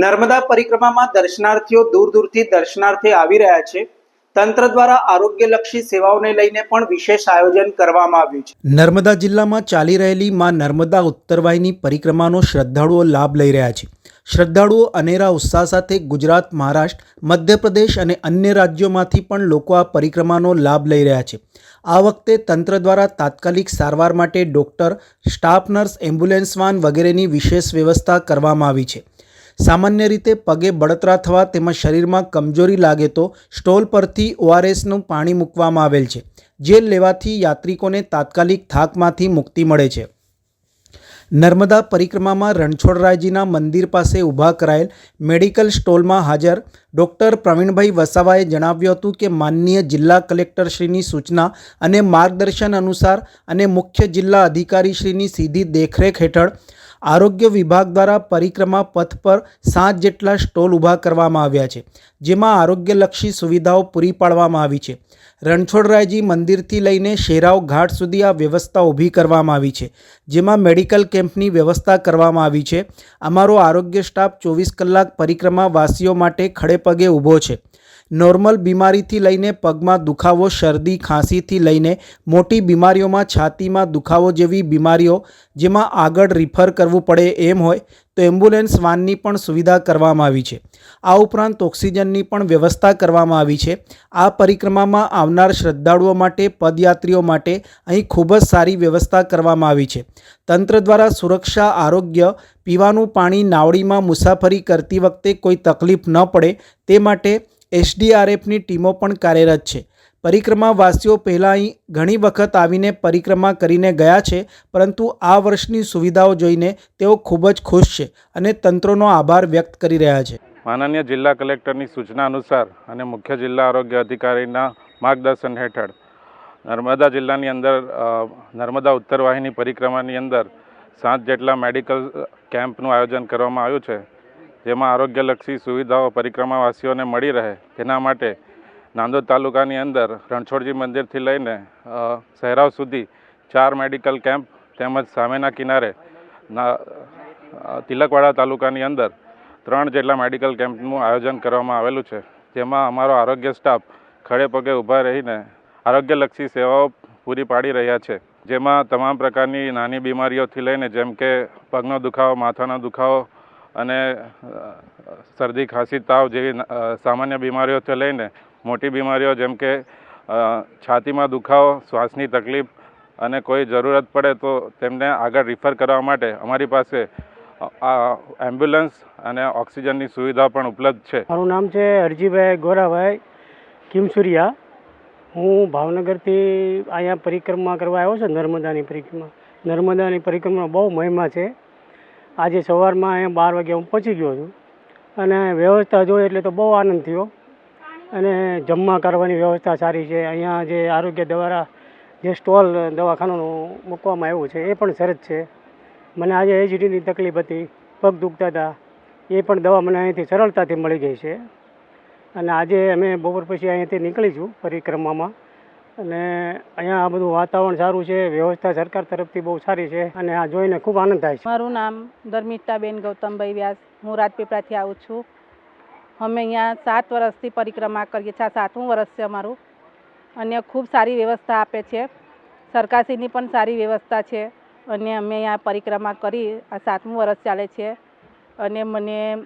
નર્મદા પરિક્રમામાં દર્શનાર્થીઓ દૂર દૂરથી દર્શનાર્થે આવી રહ્યા છે. તંત્ર દ્વારા આરોગ્યલક્ષી સેવાઓને લઈને પણ વિશેષ આયોજન કરવામાં આવ્યું છે. નર્મદા જિલ્લામાં ચાલી રહેલી માં નર્મદા ઉત્તરવાહિની પરિક્રમાનો શ્રદ્ધાળુઓ લાભ લઈ રહ્યા છે. શ્રદ્ધાળુઓ અનેરા ઉત્સાહ સાથે ગુજરાત, મહારાષ્ટ્ર, મધ્યપ્રદેશ અને અન્ય રાજ્યોમાંથી પણ લોકો આ પરિક્રમાનો લાભ લઈ રહ્યા છે. આ વખતે તંત્ર દ્વારા તાત્કાલિક સારવાર માટે doctor, staff nurse, ambulance van વગેરેની વિશેષ વ્યવસ્થા કરવામાં આવી છે. સામાન્ય રીતે પગે બળતરા થવા તેમજ શરીરમાં કમજોરી લાગે તો સ્ટોલ પરથી ઓઆરએસનું પાણી મૂકવામાં આવેલ છે, જે લેવાથી યાત્રિકોને તાત્કાલિક થાકમાંથી મુક્તિ મળે છે. નર્મદા પરિક્રમામાં રણછોડરાયજીના મંદિર પાસે ઊભા કરાયેલ મેડિકલ સ્ટોલમાં હાજર ડૉક્ટર પ્રવીણભાઈ વસાવાએ જણાવ્યું હતું કે માનનીય જિલ્લા કલેક્ટરશ્રીની સૂચના અને માર્ગદર્શન અનુસાર અને મુખ્ય જિલ્લા અધિકારીશ્રીની સીધી દેખરેખ હેઠળ આરોગ્ય વિભાગ દ્વારા પરિક્રમા પથ પર સાત જેટલા સ્ટોલ ઊભા કરવામાં આવ્યા છે, જેમાં આરોગ્યલક્ષી સુવિધાઓ પૂરી પાડવામાં આવી છે. રણછોડરાયજી મંદિરથી લઈને શેરાવ ઘાટ સુધી આ વ્યવસ્થા ઊભી કરવામાં આવી છે, જેમાં મેડિકલ કેમ્પની વ્યવસ્થા કરવામાં આવી છે. અમારો આરોગ્ય સ્ટાફ ચોવીસ કલાક પરિક્રમા વાસીઓ માટે ખડેપગે ઊભો છે. નોર્મલ બીમારીથી લઈને પગમાં દુખાવો, શરદી, ખાંસીથી લઈને મોટી બીમારીઓમાં છાતીમાં દુખાવો જેવી બીમારીઓ જેમાં આગળ રિફર કરવું પડે એમ હોય તો એમ્બ્યુલન્સ વાનની પણ સુવિધા કરવામાં આવી છે. આ ઉપરાંત ઓક્સિજનની પણ વ્યવસ્થા કરવામાં આવી છે. આ પરિક્રમામાં આવનાર શ્રદ્ધાળુઓ માટે, પદયાત્રીઓ માટે અહીં ખૂબ જ સારી વ્યવસ્થા કરવામાં આવી છે. તંત્ર દ્વારા સુરક્ષા, આરોગ્ય, પીવાનું પાણી, નાવડીમાં મુસાફરી કરતી વખતે કોઈ તકલીફ ન પડે તે માટે એસડીઆરએફની ટીમો પણ કાર્યરત છે. પરિક્રમાવાસીઓ પહેલાં અહીં ઘણી વખત આવીને પરિક્રમા કરીને ગયા છે, પરંતુ આ વર્ષની સુવિધાઓ જોઈને તેઓ ખૂબ જ ખુશ છે અને તંત્રનો આભાર વ્યક્ત કરી રહ્યા છે. માનનીય જિલ્લા કલેક્ટરની સૂચના અનુસાર અને મુખ્ય જિલ્લા આરોગ્ય અધિકારીના માર્ગદર્શન હેઠળ નર્મદા જિલ્લાની અંદર નર્મદા ઉત્તર વાહિની પરિક્રમાની અંદર સાત જેટલા મેડિકલ કેમ્પનું આયોજન કરવામાં આવ્યું છે. જેમાં આરોગ્યલક્ષી સુવિધાઓ પરિક્રમાવાસીઓને મળી રહે. તેના માટે નાંદોદ તાલુકાની અંદર રણછોડજી મંદિરથી લઈને સહેરાવ સુધી ચાર મેડિકલ કેમ્પ તેમજ સામેના કિનારે તિલકવાડા તાલુકાની અંદર ત્રણ જેટલા મેડિકલ કેમ્પનું આયોજન કરવામાં આવેલું છે. જેમાં અમારો આરોગ્ય સ્ટાફ ખડે પગે ઊભા રહીને આરોગ્યલક્ષી સેવાઓ પૂરી પાડી રહ્યા છે. જેમાં તમામ પ્રકારની નાની બીમારીઓથી લઈને જેમ કે પગનો દુખાવો, માથાનો દુખાવો અને શરદી, ખાંસી, તાવ જેવી સામાન્ય બીમારીઓથી લઈને મોટી બીમારીઓ જેમ કે છાતીમાં દુખાવો, શ્વાસની તકલીફ અને કોઈ જરૂરત પડે તો તેમને આગળ રિફર કરવા માટે અમારી પાસે આ એમ્બ્યુલન્સ અને ઓક્સિજનની સુવિધા પણ ઉપલબ્ધ છે. મારું નામ છે હરજીભાઈ ગોરાભાઈ કિમસુરિયા. હું ભાવનગરથી અહીંયા પરિક્રમા કરવા આવ્યો છું, નર્મદાની પરિક્રમા. નર્મદાની પરિક્રમા બહુ મહિમા છે. આજે સવારમાં અહીંયા બાર વાગે હું પહોંચી ગયો છું. અને વ્યવસ્થા જોઈ એટલે તો બહુ આનંદ થયો. અને જમવા કરવાની વ્યવસ્થા સારી છે. અહીંયા જે આરોગ્ય દ્વારા જે સ્ટોલ દવાખાનાનું મૂકવામાં આવ્યું છે, એ પણ સરસ છે. મને આજે એચડીની તકલીફ હતી, પગ દુખતા હતા. એ પણ દવા મને અહીંથી સરળતાથી મળી ગઈ છે. અને આજે અમે બપોર પછી અહીંયાથી નીકળીશું પરિક્રમામાં. અને અહીંયા આ બધું વાતાવરણ સારું છે, વ્યવસ્થા સરકાર તરફથી બહુ સારી છે અને આ જોઈને ખૂબ આનંદ થાય છે. મારું નામ ધર્મિષ્ઠાબેન ગૌતમભાઈ વ્યાસ, હું રાજપીપળાથી આવું છું. અમે અહીંયા સાત વર્ષથી પરિક્રમા કરીએ છીએ, આ સાતમું વર્ષ છે અમારું. અને ખૂબ સારી વ્યવસ્થા આપે છે. સરકારશ્રીની પણ સારી વ્યવસ્થા છે. અને અમે અહીંયા પરિક્રમા કરી, આ સાતમું વર્ષ ચાલે છે. અને મને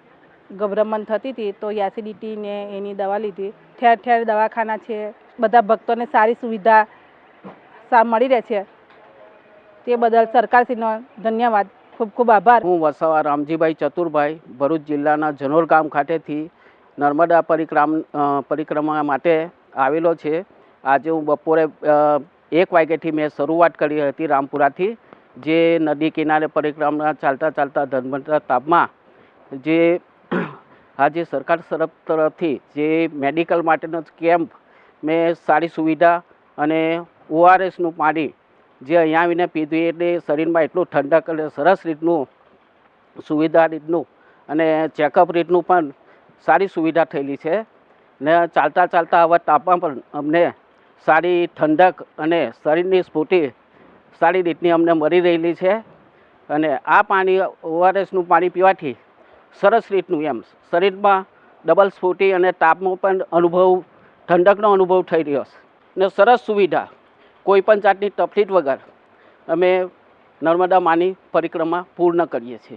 ગભરામણ થતી હતી તો એસિડિટી ને એની દવા લીધી. ઠેર ઠેર દવાખાના છે. બધા ભક્તોને સારી સુવિધા સા, મળી રહે છે. તે બદલ સરકારશ્રીનો ધન્યવાદ. ખૂબ ખૂબ આભાર. હું વસાવા રામજીભાઈ ચતુરભાઈ, ભરૂચ જિલ્લાના જનોર ગામ ખાતેથી નર્મદા પરિક્રમ પરિક્રમા માટે આવેલો છે. આજે હું બપોરે એક વાગ્યાથી મેં શરૂઆત કરી હતી રામપુરાથી, જે નદી કિનારે પરિક્રમા ચાલતા ચાલતા ધર્મતા તાપમાં જે, આજે સરકાર તરફ તરફથી જે મેડિકલ માટેનો કેમ્પ મેં સારી સુવિધા અને ઓઆરએસનું પાણી જે અહીંયા આવીને પીધું એટલે શરીરમાં એટલું ઠંડક અને સરસ રીતનું સુવિધા રીતનું અને ચેકઅપ રીતનું પણ સારી સુવિધા થયેલી છે. ને ચાલતા ચાલતા આવા તાપમાં પણ અમને સારી ઠંડક અને શરીરની સ્ફૂર્તિ સારી રીતની અમને મળી રહેલી છે. અને આ પાણી ઓઆરએસનું પાણી પીવાથી સરસ રીતનું એમ શરીરમાં ડબલ સ્ફૂર્તિ અને તાપનો પણ અનુભવ ઠંડકનો અનુભવ થઈ રહ્યો છે. ને સરસ સુવિધા કોઈપણ જાતની તકલીફ વગર અમે નર્મદા માની પરિક્રમા પૂર્ણ કરીએ છીએ.